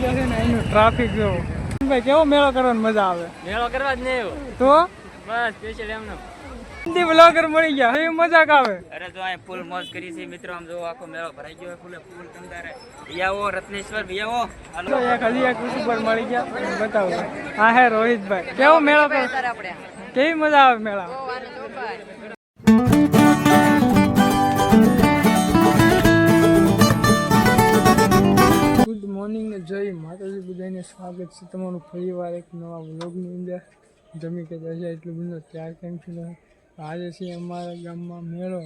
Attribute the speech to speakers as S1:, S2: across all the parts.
S1: ગયા છે ને એનું ટ્રાફિક જો. ભાઈ કેવો મેળો કરવાની મજા આવે?
S2: મેળો કરવા જ નહીં આવ્યો.
S1: તો?
S2: બસ સ્પેશિયલ એમનો.
S1: હિન્દી બ્લોગર મળી ગયા. એ મજાક આવે.
S2: અરે જો અહીં ફૂલ મોજ કરી છે મિત્રો. આમ જો આખો મેળો ભરાઈ ગયો ફૂલે ફૂલ તમતારે વિયાવો રત્નેશ્વર વિયાવો હાલો.
S1: એક હજી એક ઉપર મળી ગયા. બતાવો. હા હે રોહિતભાઈ. કેવો મેળો કરે? કેવી મજા આવે મેળા? બધાને સ્વાગત છે તમારું ફરીવાર એક નવા વ્લોગની અંદર. જમી કે દશા એટલું બધું ત્યાર કેમ છું? આજે છે અમારા ગામમાં મેળો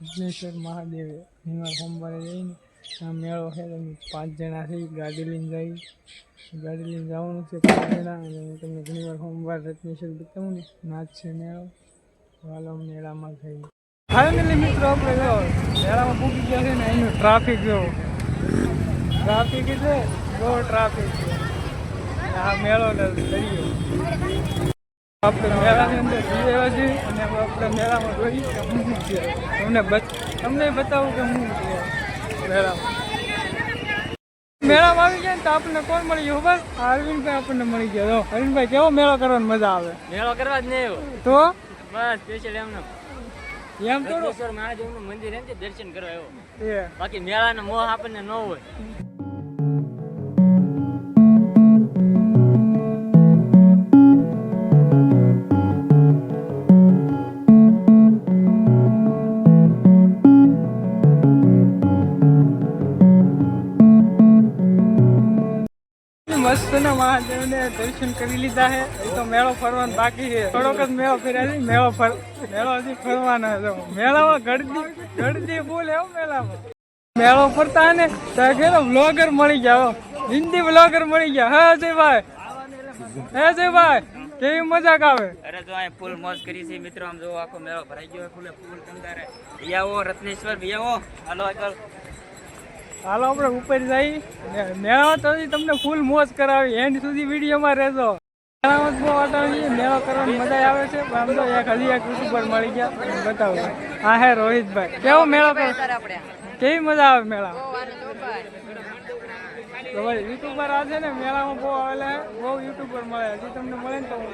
S1: વિઘ્નેશ્વર મહાદેવે. નિવાર સોમવારે જઈને આ મેળો છે તમે પાંચ જણા છે, ગાડી લઈને જઈ, ગાડી લઈને જવાનું છે પાંચ જણા અને હું તમને ઘણીવાર સોમવાર રત્નેશ્વર બતાવું ને, નાચ છે મેળો. હાલો મેળામાં થઈ ફાઇનલી મિત્રો આપણે જો મેળામાં પૂકી ગયા છે ને, એનું ટ્રાફિક જો ટ્રાફિક એટલે બહુ ટ્રાફિક છે આ મેળો ને દરિયો. આપણે મેળાની અંદર જઈ આવ્યા છીએ અને આપણે મેળામાં જોઈ કે શું છે. તમને તમને બતાવું કે હું છે મેળામાં. મેળામાં આવી ગયા ને તો આપણને કોણ મળી ગયું ખબર? અરવિંદભાઈ આપણને મળી ગયો. અરવિંદભાઈ કેવો મેળો કરવાની મજા આવે?
S2: મેળો કરવા જ નહીં
S1: તો?
S2: બસ સ્પેશિયલ એમનો.
S1: એમ
S2: રત્નેશ્વર મંદિર એમ દર્શન કરવા આવ્યો. બાકી મેળાનો મોહ આપણને ન હોય.
S1: મસ્ત ના મહાદેવને દર્શન કરી લીધા છે. એ તો મેળો ફરવાનો બાકી છે. થોડોક જ મેળો ફેર્યા છે. મેળો ફર, મેળો હજી ફરવાનો છે. મેળામાં ગળદી ગળદી બોલે હો મેળામાં. મેળો ફરતા ને, તો કેલો વ્લોગર મળી ગયા. હિન્દી બ્લોગર મળી ગયા. હા અજયભાઈ. હે અજયભાઈ, કેવી મજાક આવે?
S2: અરે જો અહીં ફૂલ મોજ કરી છે. મિત્રો, આમ જો આખો મેળો ભરાઈ ગયો ફૂલે ફૂલ તમતારે વિયાવો રત્નેશ્વર વિયાવો હાલો, આગળ.
S1: હાલો આપણે ઉપર જઈ. મેળો તો તમને ફૂલ મોજ કરાવી. એન્ડ સુધી વિડીયોમાં રહેજો. મેળો કરવાની મજા આવે છે. પણ આમ તો એક હજી એક યુટ્યુબર મળી ગયા. બતાવું. હા હે રોહિતભાઈ. કેવો મેળો કરે કેવી મજા આવે મેળા? તો ભાઈ યુટ્યુબર આ છે ને મેળામાં બહુ આવેલા બહુ યુટ્યુબર મળે. હજી તમને મળે ને તો હું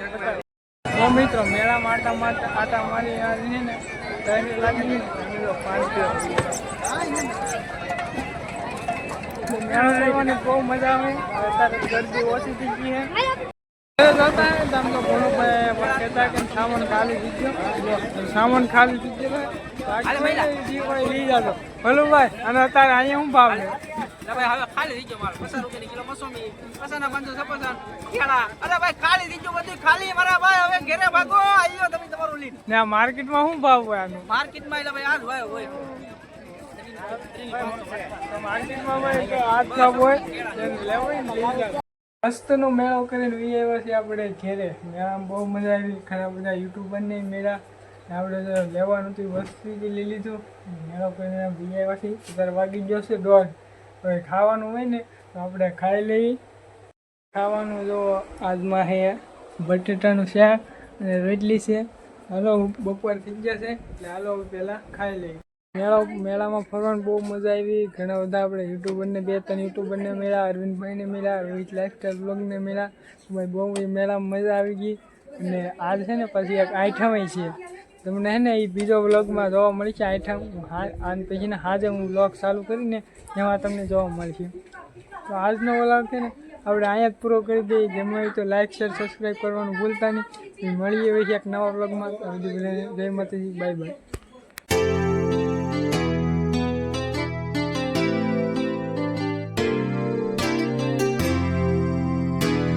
S1: તો મિત્રો મેળામાં આટા મારતા આટા મારી છે ને લાગી પાંચ દિવસ બહુ મજા આવે. અત્યારે ગરદી ઓછી થઈ ગઈ છે. સામાન ખાલી ગયો. સામાન ખાલી લઈ જાતો ભોલુભાઈ અને અત્યારે અહીંયા હું ભાવ
S3: ભાઈ ભાઈ ભાઈ
S1: માર્કેટમાં શું ભાવ હોય આનું?
S3: માર્કેટમાં
S1: મસ્તનો મેળો કરીને વી આવ્યા આપણે ઘેરે. મેળામાં બહુ મજા આવી. ખરા બધા યુટ્યુબરને મેળા. આપણે લેવાનું હતું, વસ્તુ લઈ લીધું. મેળો કરીને વી આવ્યા અત્યારે વાગી ગયો છે દોઢ. હવે ખાવાનું હોય ને, તો આપણે ખાઈ લઈએ. ખાવાનું જો આજમાં છે બટેટાનું શાક અને રોટલી છે. હાલો, બપોર થઈ ગયા છે. એટલે હાલો પહેલાં ખાઈ લઈએ. મેળો મેળામાં ફરવાની બહુ મજા આવી. ઘણા બધા આપણે યુટ્યુબરને, બે ત્રણ યુટ્યુબરને મળ્યા, અરવિંદભાઈને મળ્યા, રોહિત લાઇફસ્ટાઈલ બ્લોગને મળ્યા. ભાઈ, બહુ મેળામાં મજા આવી ગઈ. અને આજ છે ને પછી એક આઈટમ છે. તમને છે ને એ બીજો વ્લોગમાં જોવા મળશે છે હા, આને પછીને હાજે હું વ્લોગ ચાલુ કરીને એમાં તમને જોવા મળશે. તો આજનો વ્લોગ છે ને આપણે અહીંયા જ પૂરો કરી દઈએ. જેમાં હોય તો લાઇક શેર સબસ્ક્રાઈબ કરવાનું ભૂલતા નહીં. મળીએ પછી એક નવા વ્લોગમાં જય માતાજી. Bye bye